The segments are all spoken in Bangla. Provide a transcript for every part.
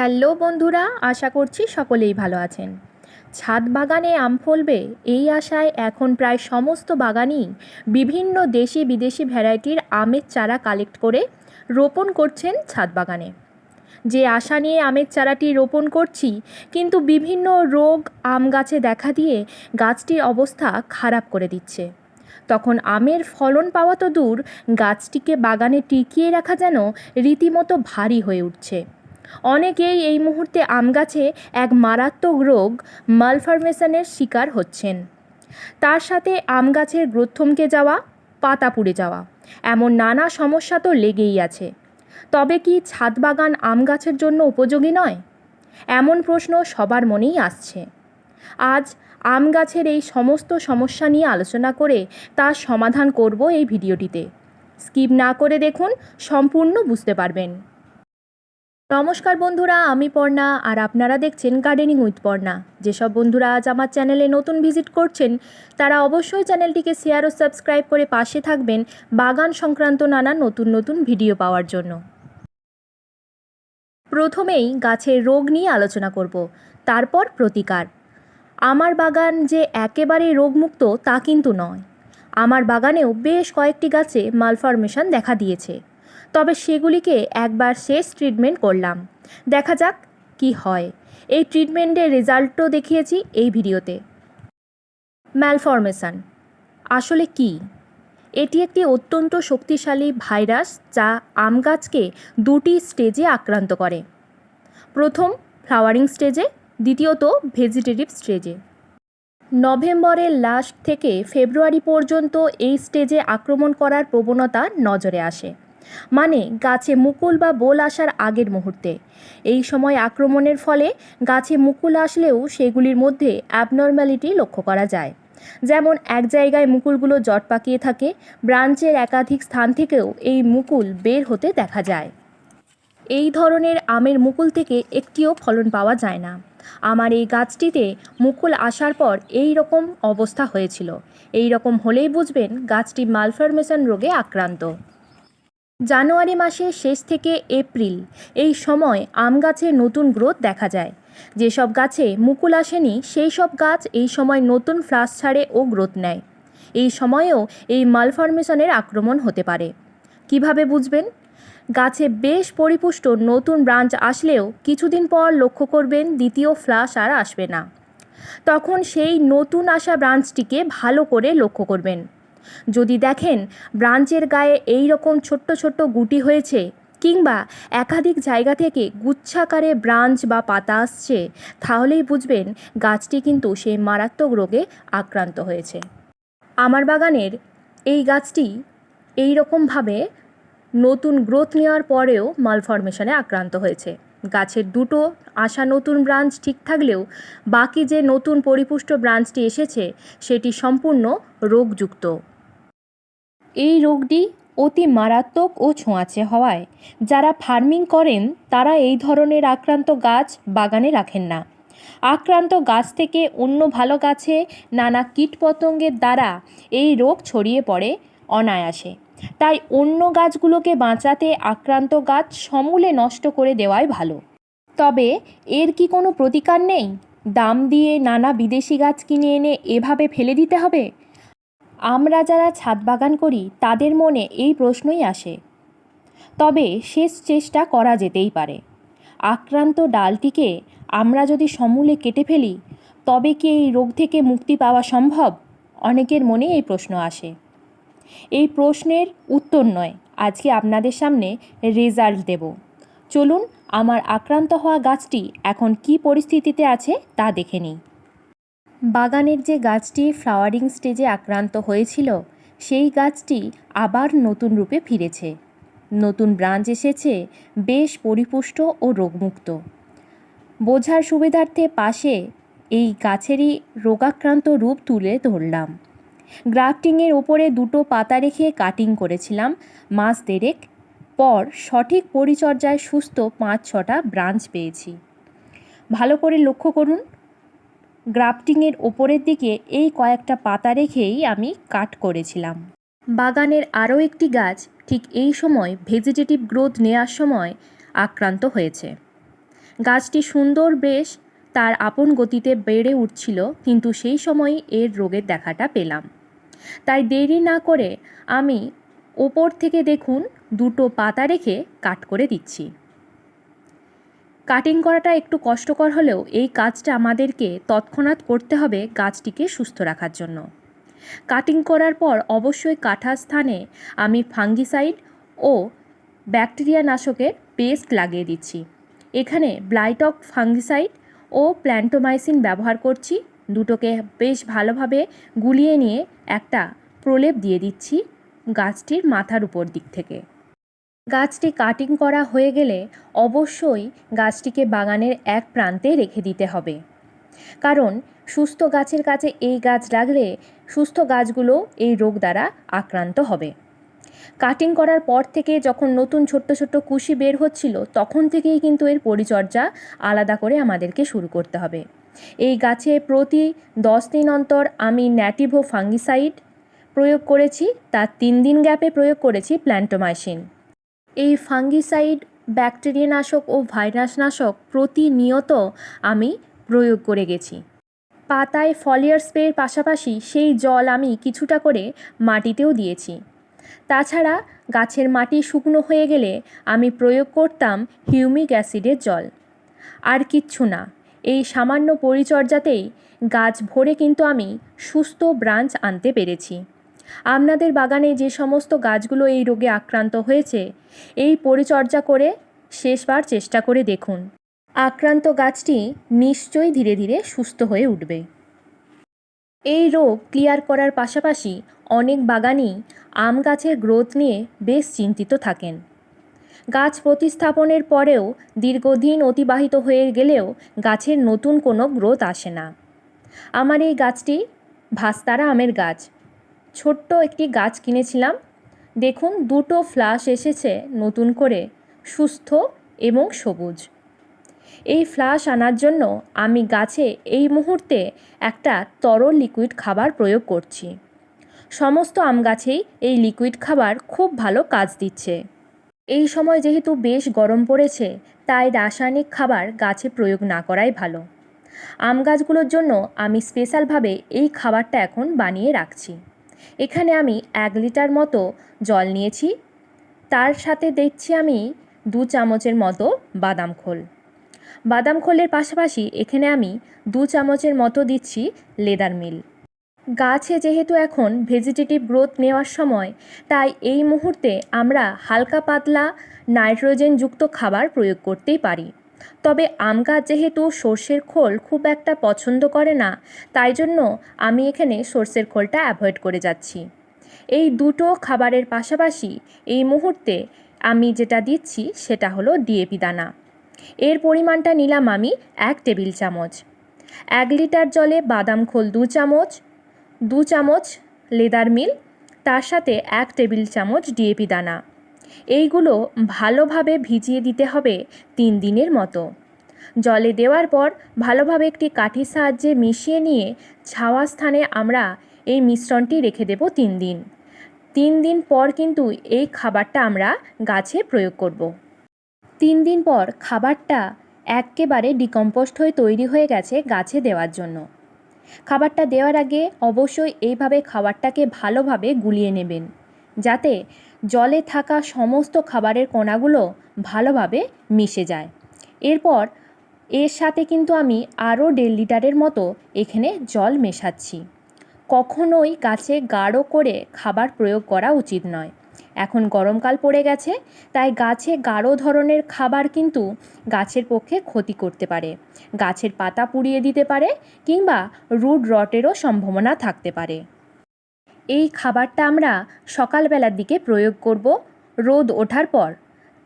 হ্যালো বন্ধুরা, আশা করছি সকলেই ভালো আছেন। ছাদ বাগানে আম ফলবে, এই আশায় এখন প্রায় সমস্ত বাগানই বিভিন্ন দেশি বিদেশি ভ্যারাইটির আমের চারা কালেক্ট করে রোপণ করছেন ছাদ বাগানে। যে আশা নিয়ে আমের চারাটি রোপণ করছি, কিন্তু বিভিন্ন রোগ, আম গাছে দেখা দিয়ে গাছটির অবস্থা খারাপ করে দিচ্ছে। তখন আমের ফলন পাওয়া তো দূর, গাছটিকে বাগানে টিকিয়ে রাখা যেন রীতিমতো ভারী হয়ে উঠছে। অনেকেই এই মুহূর্তে আম গাছে এক মারাত্মক রোগ মালফরমেশনের শিকার হচ্ছেন। তার সাথে আম গাছের গ্রোথ থমকে যাওয়া পাতা পুড়ে যাওয়া, এমন নানা সমস্যা তো লেগেই আছে। তবে কি ছাদ বাগান আম গাছের জন্য উপযোগী নয়? এমন প্রশ্ন সবার মনেই আসছে। আজ আম গাছের এই সমস্ত সমস্যা নিয়ে আলোচনা করে তার সমাধান করব এই ভিডিওটিতে। স্কিপ না করে দেখুন, সম্পূর্ণ বুঝতে পারবেন। নমস্কার বন্ধুরা, আমি পর্ণা আর আপনারা দেখছেন গার্ডেনিং উইথ পর্ণা। যেসব বন্ধুরা আজ আমার চ্যানেলে নতুন ভিজিট করছেন, তারা অবশ্যই চ্যানেলটিকে শেয়ার ও সাবস্ক্রাইব করে পাশে থাকবেন বাগান সংক্রান্ত নানা নতুন নতুন ভিডিও পাওয়ার জন্য। প্রথমেই গাছের রোগ নিয়ে আলোচনা করব, তারপর প্রতিকার। আমার বাগান যে একেবারে রোগমুক্ত তা কিন্তু নয়। আমার বাগানেও বেশ কয়েকটি গাছে মালফরমেশন দেখা দিয়েছে। তবে সেগুলিকে একবার শেষ ট্রিটমেন্ট করলাম। দেখা যাক কি হয়। এই ট্রিটমেন্টের রেজাল্টও দেখিয়েছি এই ভিডিওতে। ম্যালফরমেশন আসলে কি? এটি একটি অত্যন্ত শক্তিশালী ভাইরাস যা আম গাছকে দুটি স্টেজে আক্রান্ত করে। প্রথম ফ্লাওয়ারিং স্টেজে দ্বিতীয়ত ভেজিটেটিভ স্টেজে নভেম্বরের লাস্ট থেকে ফেব্রুয়ারি পর্যন্ত এই স্টেজে আক্রমণ করার প্রবণতা নজরে আসে। মানে গাছে মুকুল বা বোল আসার আগের মুহূর্তে। এই সময় আক্রমণের ফলে গাছে মুকুল আসলেও সেগুলির মধ্যে অ্যাবনর্ম্যালিটি লক্ষ্য করা যায়। যেমন এক জায়গায় মুকুলগুলো জট পাকিয়ে থাকে, ব্রাঞ্চের একাধিক স্থান থেকেও এই মুকুল বের হতে দেখা যায়। এই ধরনের আমের মুকুল থেকে একটিও ফলন পাওয়া যায় না। আমার এই গাছটিতে মুকুল আসার পর এই রকম অবস্থা হয়েছিল। এই রকম হলেই বুঝবেন গাছটি মালফরমেশন রোগে আক্রান্ত। জানুয়ারি মাসের শেষ থেকে এপ্রিল, এই সময় আম গাছে নতুন গ্রোথ দেখা যায়। যেসব গাছে মুকুল আসেনি সেই সব গাছ এই সময় নতুন ফ্লাস ছাড়ে ও গ্রোথ নেয়। এই সময়েও এই মালফরমেশনের আক্রমণ হতে পারে। কীভাবে বুঝবেন? গাছে বেশ পরিপুষ্ট নতুন ব্রাঞ্চ আসলেও কিছুদিন পর লক্ষ্য করবেন দ্বিতীয় ফ্লাস আর আসবে না। তখন সেই নতুন আসা ব্রাঞ্চটিকে ভালো করে লক্ষ্য করবেন। যদি দেখেন ব্রাঞ্চের গায়ে এই রকম ছোট্ট ছোট্ট গুটি হয়েছে, কিংবা একাধিক জায়গা থেকে গুচ্ছাকারে ব্রাঞ্চ বা পাতা আসছে, তাহলেই বুঝবেন গাছটি কিন্তু সেই মারাত্মক রোগে আক্রান্ত হয়েছে। আমার বাগানের এই গাছটি এই রকমভাবে নতুন গ্রোথ নেওয়ার পরেও মালফরমেশনে আক্রান্ত হয়েছে। গাছের দুটো আসা নতুন ব্রাঞ্চ ঠিক থাকলেও বাকি যে নতুন পরিপুষ্ট ব্রাঞ্চটি এসেছে, সেটি সম্পূর্ণ রোগযুক্ত। এই রোগটি অতি মারাত্মক ও ছোঁয়াচে হওয়ায়, যারা ফার্মিং করেন, তারা এই ধরনের আক্রান্ত গাছ বাগানে রাখেন না। আক্রান্ত গাছ থেকে অন্য ভালো গাছে নানা কীটপতঙ্গের দ্বারা এই রোগ ছড়িয়ে পড়ে অনায়াসে। তাই অন্য গাছগুলোকে বাঁচাতে আক্রান্ত গাছ সমূলে নষ্ট করে দেওয়াই ভালো। তবে এর কি কোনো প্রতিকার নেই? দাম দিয়ে নানা বিদেশি গাছ কিনে এনে এভাবে ফেলে দিতে হবে? আমরা যারা ছাদ বাগান করি, তাদের মনে এই প্রশ্নই আসে। তবে শেষ চেষ্টা করা যেতেই পারে। আক্রান্ত ডালটিকে আমরা যদি সমূলে কেটে ফেলি, তবে কি এই রোগ থেকে মুক্তি পাওয়া সম্ভব? অনেকের মনে এই প্রশ্ন আসে। এই প্রশ্নের উত্তর নয়। আজকে আপনাদের সামনে রেজাল্ট দেব। চলুন আমার আক্রান্ত হওয়া গাছটি এখন কি পরিস্থিতিতে আছে তা দেখে নিই। বাগানের যে গাছটি ফ্লাওয়ারিং স্টেজে আক্রান্ত হয়েছিল, সেই গাছটি আবার নতুন রূপে ফিরেছে। নতুন ব্রাঞ্চ এসেছে, বেশ পরিপুষ্ট ও রোগমুক্ত। বোঝার সুবিধার্থে পাশে এই গাছেরই রোগাক্রান্ত রূপ তুলে ধরলাম। গ্রাফটিংয়ের ওপরে দুটো পাতা রেখে কাটিং করেছিলাম, মাস দেড়েক পর সঠিক পরিচর্যায় সুস্থ পাঁচ ছটা ব্রাঞ্চ পেয়েছি। ভালো করে লক্ষ্য করুন, গ্রাফটিংয়ের ওপরের দিকে এই কয়েকটা পাতা রেখেই আমি কাট করেছিলাম। বাগানের আরও একটি গাছ ঠিক এই সময় ভেজিটেটিভ গ্রোথ নেওয়ার সময় আক্রান্ত হয়েছে। গাছটি সুন্দর বেশ, তার আপন গতিতে বেড়ে উঠছিল, কিন্তু সেই সময়ই এর রোগের দেখাটা পেলাম। তাই দেরি না করে আমি ওপর থেকে দেখুন দুটো পাতা রেখে কাট করে দিচ্ছি। কাটিং করাটা একটু কষ্টকর হলেও এই কাজটা আমাদেরকে তৎক্ষণাৎ করতে হবে গাছটিকে সুস্থ রাখার জন্য। কাটিং করার পর অবশ্যই কাটা স্থানে আমি ফাঙ্গিসাইড ও ব্যাকটেরিয়া নাশকের পেস্ট লাগিয়ে দিচ্ছি। এখানে ব্লাইটক ফাঙ্গিসাইড ও প্ল্যান্টোমাইসিন ব্যবহার করছি। দুটোকে বেশ ভালোভাবে গুলিয়ে নিয়ে একটা প্রলেপ দিয়ে দিচ্ছি গাছটির মাথার উপর দিক থেকে। গাছটি কাটিং করা হয়ে গেলে অবশ্যই গাছটিকে বাগানের এক প্রান্তে রেখে দিতে হবে। কারণ সুস্থ গাছের কাছে এই গাছ লাগলে সুস্থ গাছগুলো এই রোগ দ্বারা আক্রান্ত হবে। কাটিং করার পর থেকে যখন নতুন ছোট্ট ছোট্ট কুশি বের হচ্ছিল, তখন থেকেই কিন্তু এর পরিচর্যা আলাদা করে আমাদেরকে শুরু করতে হবে। এই গাছে প্রতি দশ দিন অন্তর আমি ন্যাটিভো ফাঙ্গিসাইড প্রয়োগ করেছি, তার তিন দিন গ্যাপে প্রয়োগ করেছি প্ল্যান্টোমাইসিন। এই ফাঙ্গিসাইড ব্যাকটেরিয়া নাশক ও ভাইরাস নাশক প্রতিনিয়ত আমি প্রয়োগ করে গেছি। পাতায় ফলিয়ার স্প্রের পাশাপাশি সেই জল আমি কিছুটা করে মাটিতেও দিয়েছি। তাছাড়া গাছের মাটি শুকনো হয়ে গেলে আমি প্রয়োগ করতাম হিউমিক অ্যাসিডের জল। আর কিচ্ছু না। এই সামান্য পরিচর্যাতেই গাছ ভরে কিন্তু আমি সুস্থ ব্রাঞ্চ আনতে পেরেছি। আপনাদের বাগানে যে সমস্ত গাছগুলো এই রোগে আক্রান্ত হয়েছে, এই পরিচর্যা করে শেষবার চেষ্টা করে দেখুন। আক্রান্ত গাছটি নিশ্চয়ই ধীরে ধীরে সুস্থ হয়ে উঠবে। এই রোগ ক্লিয়ার করার পাশাপাশি অনেক বাগানই আম গাছের গ্রোথ নিয়ে বেশ চিন্তিত থাকেন। গাছ প্রতিস্থাপনের পরেও দীর্ঘদিন অতিবাহিত হয়ে গেলেও গাছের নতুন কোনো গ্রোথ আসে না। আমার এই গাছটি ভাস্তারা আমের গাছ। ছোট্ট একটি গাছ কিনেছিলাম। দেখুন, দুটো ফ্লাশ এসেছে নতুন করে, সুস্থ এবং সবুজ। এই ফ্লাশ আনার জন্য আমি গাছে এই মুহূর্তে একটা তরল লিকুইড খাবার প্রয়োগ করছি। সমস্ত আম গাছেই এই লিকুইড খাবার খুব ভালো কাজ দিচ্ছে। এই সময় যেহেতু বেশ গরম পড়েছে, তাই রাসায়নিক খাবার গাছে প্রয়োগ না করাই ভালো। আম গাছগুলোর জন্য আমি স্পেশালভাবে এই খাবারটা এখন বানিয়ে রাখছি। এখানে আমি এক লিটার মতো জল নিয়েছি। তার সাথে দেখছি আমি দু চামচের মতো বাদাম খোল। বাদাম খোলের পাশাপাশি এখানে আমি দু চামচের মতো দিচ্ছি লেদার মিল। গাছে যেহেতু এখন ভেজিটেটিভ গ্রোথ নেওয়ার সময়, তাই এই মুহূর্তে আমরা হালকা পাতলা নাইট্রোজেনযুক্ত খাবার প্রয়োগ করতেই পারি। তবে আম গাছ যেহেতু সর্ষের খোল খুব একটা পছন্দ করে না, তাই জন্য আমি এখানে সর্ষের খোলটা অ্যাভয়েড করে যাচ্ছি। এই দুটো খাবারের পাশাপাশি এই মুহূর্তে আমি যেটা দিচ্ছি সেটা হলো ডিএপি দানা। এর পরিমাণটা নিলাম আমি এক টেবিল চামচ। এক লিটার জলে বাদাম খোল দু চামচ দু চামচ লেদার মিল, তার সাথে এক টেবিল চামচ ডিএপি দানা। এইগুলো ভালোভাবে ভিজিয়ে দিতে হবে তিন দিনের মতো। জলে দেওয়ার পর ভালোভাবে একটি কাঠির সাহায্যে মিশিয়ে নিয়ে ছাওয়া স্থানে আমরা এই মিশ্রণটি রেখে দেব তিন দিন। তিন দিন পর কিন্তু এই খাবারটা আমরা গাছে প্রয়োগ করব। তিন দিন পর খাবারটা একেবারে ডিকম্পোস্ট হয়ে তৈরি হয়ে গেছে গাছে দেওয়ার জন্য। খাবারটা দেওয়ার আগে অবশ্যই এইভাবে খাবারটাকে ভালোভাবে গুলিয়ে নেবেন। যাতে জলে থাকা সমস্ত খাবারের কণাগুলো ভালোভাবে মিশে যায়। এরপর এর সাথে কিন্তু আমি আরও দেড় লিটারের মতো এখানে জল মেশাচ্ছি। কখনোই গাছে গাঢ় করে খাবার প্রয়োগ করা উচিত নয়। এখন গরমকাল পড়ে গেছে, তাই গাছে গাঢ় ধরনের খাবার কিন্তু গাছের পক্ষে ক্ষতি করতে পারে। গাছের পাতা পুড়িয়ে দিতে পারে কিংবা রুট রটেরও সম্ভাবনা থাকতে পারে। এই খাবারটা আমরা সকালবেলার দিকে প্রয়োগ করব, রোদ ওঠার পর।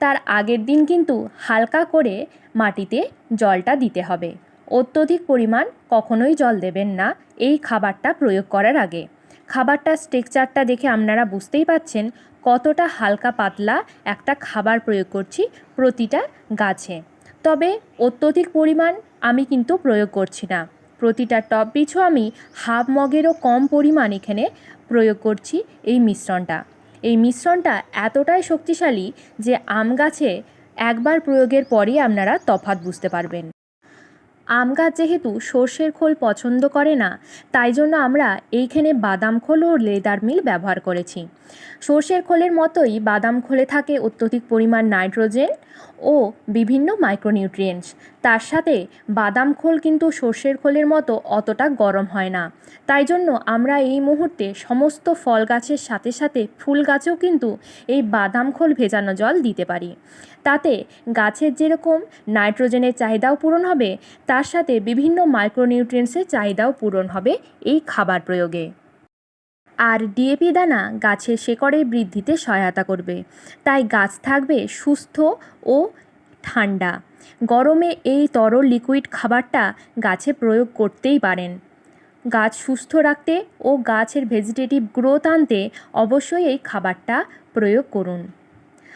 তার আগের দিন কিন্তু হালকা করে মাটিতে জলটা দিতে হবে। অত্যধিক পরিমাণ কখনোই জল দেবেন না এই খাবারটা প্রয়োগ করার আগে। খাবারটা স্ট্রেকচারটা দেখে আপনারা বুঝতেই পাচ্ছেন কতটা হালকা পাতলা একটা খাবার প্রয়োগ করছি প্রতিটা গাছে। তবে অত্যধিক পরিমাণ আমি কিন্তু প্রয়োগ করছি না। প্রতিটা টব পিছু আমি হাফ মগেরও কম পরিমাণ এখানে প্রয়োগ করছি এই মিশ্রণটা। এই মিশ্রণটা এতটাই শক্তিশালী যে আম গাছে একবার প্রয়োগের পরই আপনারা তফাৎ বুঝতে পারবেন। আম গাছ যেহেতু সর্ষের খোল পছন্দ করে না, তাই জন্য আমরা এইখানে বাদাম খোল ও লেদার মিল ব্যবহার করেছি। সর্ষের খোলের মতোই বাদাম খোলে থাকে অত্যধিক পরিমাণ নাইট্রোজেন ও বিভিন্ন মাইক্রোনিউট্রিয়েন্টস। তার সাথে বাদাম খোল কিন্তু সর্ষের খোলের মতো অতটা গরম হয় না। তাই জন্য আমরা এই মুহূর্তে সমস্ত ফল গাছের সাথে সাথে ফুল গাছেও কিন্তু এই বাদাম খোল ভেজানো জল দিতে পারি। তাতে গাছের যেরকম নাইট্রোজেনের চাহিদাও পূরণ হবে, তার সাথে বিভিন্ন মাইক্রোনিউট্রিয়েন্টসের চাহিদাও পূরণ হবে এই খাবার প্রয়োগে। আর ডিএপি দানা গাছের শেকড়ের বৃদ্ধিতে সহায়তা করবে। তাই গাছ থাকবে সুস্থ ও ঠান্ডা। গরমে এই তরল লিকুইড খাবারটা গাছে প্রয়োগ করতেই পারেন। গাছ সুস্থ রাখতে ও গাছের ভেজিটেটিভ গ্রোথ আনতে অবশ্যই এই খাবারটা প্রয়োগ করুন।